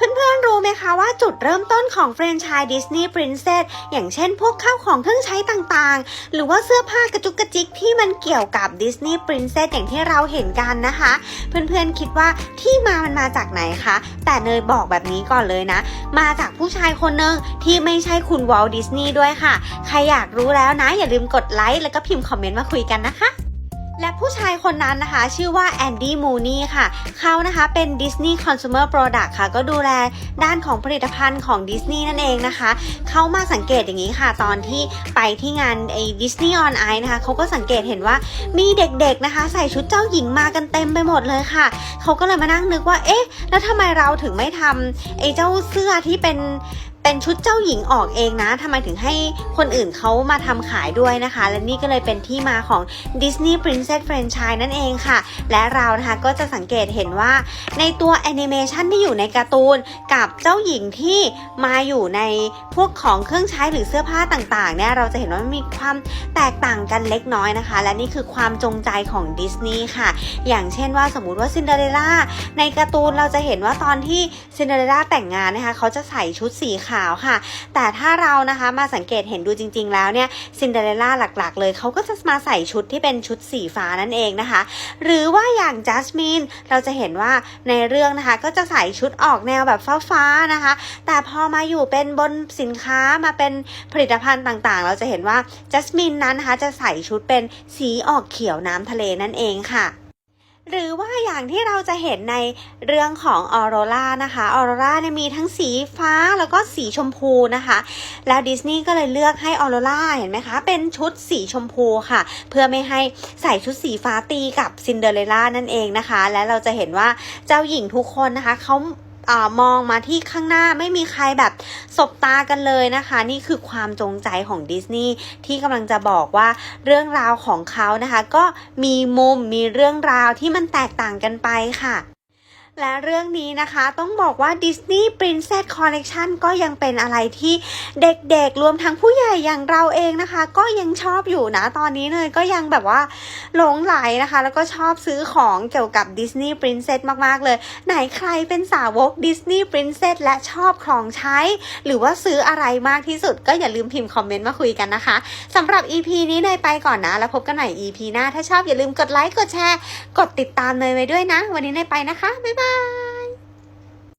เพื่อนๆ รู้ไหมคะว่าจุดเริ่มต้นของแฟรนไชส์ดิสนีย์ปรินเซสอย่างเช่นพวกข้าวของเครื่องใช้ต่างๆ หรือว่าเสื้อผ้ากระจุกกระจิกที่มันเกี่ยวกับดิสนีย์ปรินเซสอย่างที่เราเห็นกันนะคะ เพื่อนๆ คิดว่าที่มามันมาจากไหนคะ แต่เนยบอกแบบนี้ก่อนเลยนะ มาจากผู้ชายคนหนึ่งที่ไม่ใช่คุณวอลดิสนีย์ด้วยค่ะ ใครอยากรู้แล้วนะ อย่าลืมกดไลค์แล้วก็พิมพ์คอมเมนต์มาคุยกันนะคะ และผู้ชายคนนั้นนะคะชื่อว่าแอนดี้มูนี่ค่ะ เขานะคะเป็น Disney Consumer Product ค่ะ ก็ดูแลด้านของผลิตภัณฑ์ของดิสนีย์นั่นเองนะคะ เขามาสังเกตอย่างนี้ค่ะ ตอนที่ไปที่งานไอ้ Disney on Ice นะคะ เขาก็สังเกตเห็นว่ามีเด็กๆนะคะ ใส่ชุดเจ้าหญิงมากันเต็มไปหมดเลยค่ะ เขาก็เลยมานั่งนึกว่า เอ๊ะ แล้วทำไมเราถึงไม่ทำไอ้เจ้าเสื้อที่เป็นเป็นชุดเจ้าหญิงออกเองนะทำไมถึงให้คนอื่นเขามาทำขายด้วยนะคะ และนี่ก็เลยเป็นที่มาของ Disney Princess Franchise นั่นเองค่ะ และเรานะคะก็จะสังเกตเห็นว่า ในตัวแอนิเมชันที่อยู่ในการ์ตูน กับเจ้าหญิงที่มาอยู่ในพวกของเครื่องใช้หรือเสื้อผ้าต่างๆเนี่ยเราจะเห็นว่ามีความแตกต่างกันเล็กน้อยนะคะ และนี่คือความจงใจของดิสนีย์ค่ะ อย่างเช่นว่าสมมุติว่าซินเดอเรลล่าในการ์ตูนเราจะเห็นว่าตอนที่ซินเดอเรลล่าแต่งงานนะคะเขาจะใส่ชุดสีขาวค่ะ แต่ถ้าเรานะคะมาสังเกตเห็นดูจริง ๆ แล้วเนี่ยซินเดอเรลล่าหลักๆ เลยเขาก็จะมาใส่ชุดที่เป็นชุดสีฟ้านั่นเองนะคะ หรือว่าอย่างจัสมินเราจะเห็นว่าในเรื่องนะคะก็จะใส่ชุดออกแนวแบบฟ้าๆนะคะ แต่พอมาอยู่เป็นบนสินค้ามาเป็นผลิตภัณฑ์ต่างๆ เราจะเห็นว่าจัสมินนั้นนะคะจะใส่ชุดเป็นสีออกเขียวน้ำทะเลนั่นเองค่ะ หรือว่าอย่างที่เราจะเห็นในเรื่องของออโรรานะคะออโรราเนี่ยมีทั้งสีฟ้าแล้วก็สีชมพูนะคะ แล้วดิสนีย์ก็เลยเลือกให้ออโรราเห็นไหมคะเป็นชุดสีชมพูค่ะ เพื่อไม่ให้ใส่ชุดสีฟ้าตีกับซินเดอเรลล่านั่นเองนะคะ และเราจะเห็นว่าเจ้าหญิงทุกคนนะคะเขา อมองมาที่ข้างหน้าไม่มีใครแบบสบตากันเลยนะคะ นี่คือความจงใจของดิสนีย์ที่กำลังจะบอกว่าเรื่องราวของเขานะคะ ก็มีมุมมีเรื่องราวที่มันแตกต่างกันไปค่ะ และเรื่องนี้นะคะต้องบอกว่า Disney Princess Collection ก็ยังเป็นอะไรที่เด็กๆ รวมทั้งผู้ใหญ่อย่างเราเองนะคะ ก็ยังชอบอยู่นะ ตอนนี้เลยก็ยังแบบว่าหลงไหลนะคะ แล้วก็ชอบซื้อของเกี่ยวกับ Disney Princess มากๆเลย ไหนใครเป็นสาวก Disney Princess และชอบของใช้ หรือว่าซื้ออะไรมากที่สุด ก็อย่าลืมพิมพ์คอมเมนต์มาคุยกันนะคะสำหรับ EP นี้เนยไปก่อนนะ แล้วพบกันใหม่ EP หน้าถ้าชอบอย่าลืมกดไลค์กดแชร์กดติดตามเนยไว้ด้วยนะ วันนี้เนยไปนะคะบ๊ายบาย Bye!